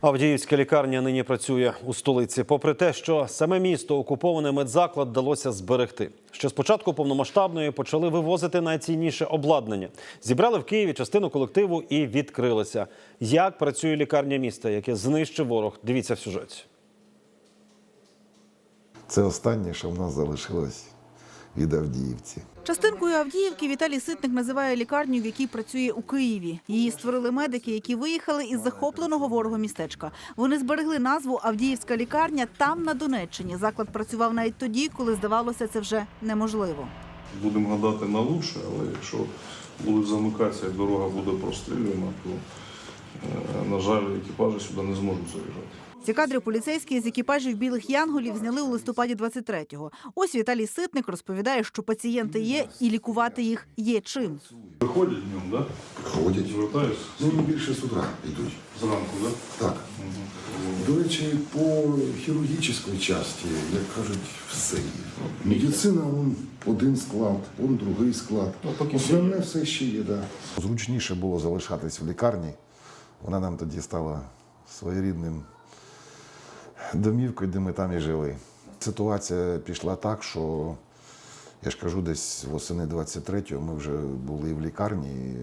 Авдіївська лікарня нині працює у столиці. Попри те, що саме місто окупований медзаклад вдалося зберегти. Ще з початку повномасштабної почали вивозити найцінніше обладнання. Зібрали в Києві частину колективу і відкрилися. Як працює лікарня міста, яке знищив ворог? Дивіться в сюжеті. Це останнє, що в нас залишилось від Авдіївці. Частинкою Авдіївки Віталій Ситник називає лікарню, в якій працює у Києві. Її створили медики, які виїхали із захопленого ворогом містечка. Вони зберегли назву Авдіївська лікарня там, на Донеччині. Заклад працював навіть тоді, коли здавалося, це вже неможливо. Будемо гадати на лучше, але якщо будуть замикатися і дорога буде прострілювана, то, е, на жаль, екіпажі сюди не зможуть заїжджати. Ці кадри поліцейські з екіпажів білих янголів зняли у листопаді 23-го. Ось Віталій Ситник розповідає, що пацієнти є і лікувати їх є чим. Виходять днем, так? Ходять. Звертаюсь Ну, більше з утра йдуть. зранку, так? Так. До речі, по хірургічній часті, як кажуть, все. Медицина, он один склад, он другий склад. Основне все ще є, да. Зручніше було залишатись в лікарні. Вона нам тоді стала своєрідним домівкою, де ми там і жили. Ситуація пішла так, що я ж кажу, десь восени 23-го ми вже були в лікарні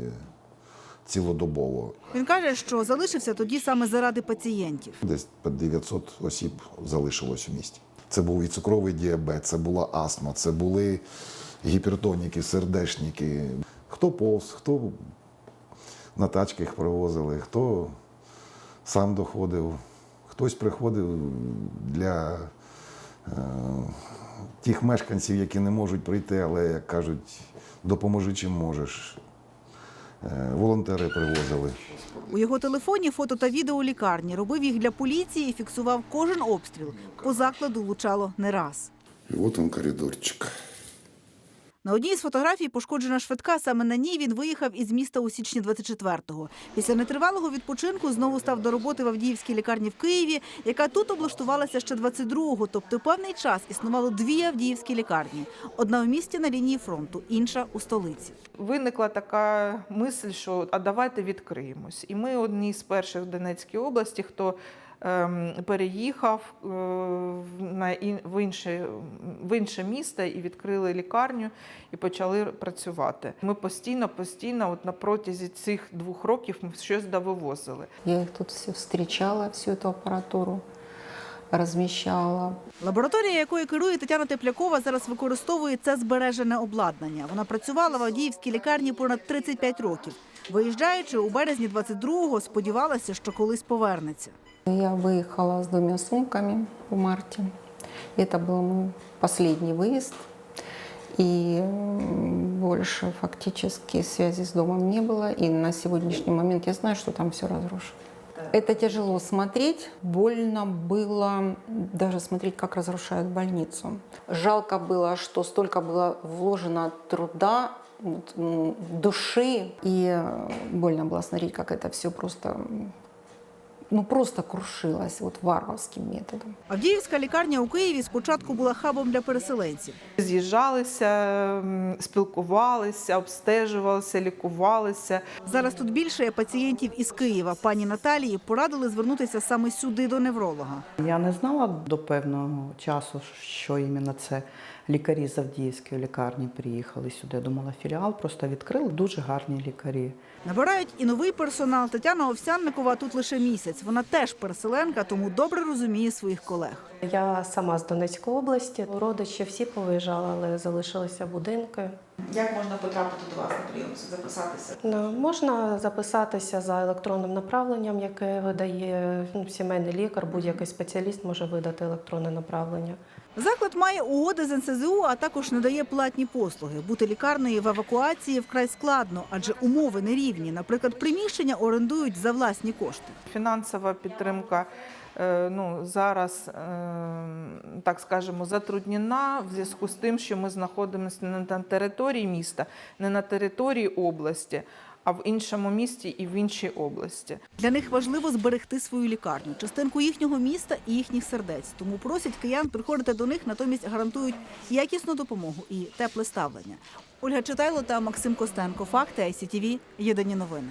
цілодобово. Він каже, що залишився тоді саме заради пацієнтів. Десь по 900 осіб залишилось у місті. Це був і цукровий діабет, це була астма, це були гіпертоніки, сердечники. Хто повз, хто на тачках привозили, хто сам доходив, хтось приходив для е, тих мешканців, які не можуть прийти, але, як кажуть, допоможи чим можеш. Е, волонтери привозили. У його телефоні фото та відео лікарні. Робив їх для поліції і фіксував кожен обстріл. По закладу влучало не раз. І от он коридорчик. На одній з фотографій пошкоджена швидка. Саме на ній він виїхав із міста у січні 24-го. Після нетривалого відпочинку знову став до роботи в Авдіївській лікарні в Києві, яка тут облаштувалася ще 22-го. Тобто певний час існувало дві авдіївські лікарні: одна в місті на лінії фронту, інша у столиці. Виникла така мисль, що а давайте відкриємось. І ми одні з перших в Донецькій області, хто переїхав е, в- інше, в інше місто і відкрили лікарню і почали працювати. Ми постійно, постійно, от на протязі цих двох років ми щось довивозили. Я їх тут все зустрічала, всю цю аппаратуру размещала. Лабораторія, якою керує Тетяна Теплякова, зараз використовує це збережене обладнання. Вона працювала в Авдіївській лікарні понад 35 років. Виїжджаючи у березні 22-го, сподівалася, що колись повернеться. Я выехала с двумя сумками в марте. Это был мой последний выезд. И м, больше фактически связи с домом не было. И на сегодняшний момент я знаю, что там все разрушено. Это тяжело смотреть, больно было даже смотреть, как разрушают больницу. Жалко было, что столько было вложено труда, вот, м, души, и э, больно было смотреть, как это все просто, м, ну просто крушилось вот варварским методом. Авдіївська лікарня у Києві спочатку була хабом для переселенців. З'їжджалися, спілкувалися, обстежувалися, лікувалися. Зараз тут більше пацієнтів із Києва. Пані Наталії порадили звернутися саме сюди до невролога. Я не знала до певного часу, що іменно це лікарі з Авдіївської лікарні приїхали сюди. Думала, філіал просто відкрили дуже гарні лікарі. Набирають і новий персонал. Тетяна Овсянникова тут лише місяць. Вона теж переселенка, тому добре розуміє своїх колег. Я сама з Донецької області. Родичі всі повиїжджали, але залишилися будинки. Як можна потрапити до вас на прийом, записатися? Ну, Можна записатися за електронним направленням, яке видає ну, сімейний лікар, будь-який спеціаліст може видати електронне направлення. Заклад має угоди з НСЗУ, а також надає платні послуги. Бути лікарнею в евакуації вкрай складно, адже умови нерівні. Наприклад, приміщення орендують за власні кошти. Фінансова підтримка е, ну, зараз, е, так скажемо, затруднена в зв'язку з тим, що ми знаходимося не на території міста, не на території області, а в іншому місті і в іншій області. Для них важливо зберегти свою лікарню, частинку їхнього міста і їхніх сердець. Тому просять киян приходити до них, натомість гарантують якісну допомогу і тепле ставлення. Ольга Читайло та Максим Костенко. Факти ICTV. Єдині новини.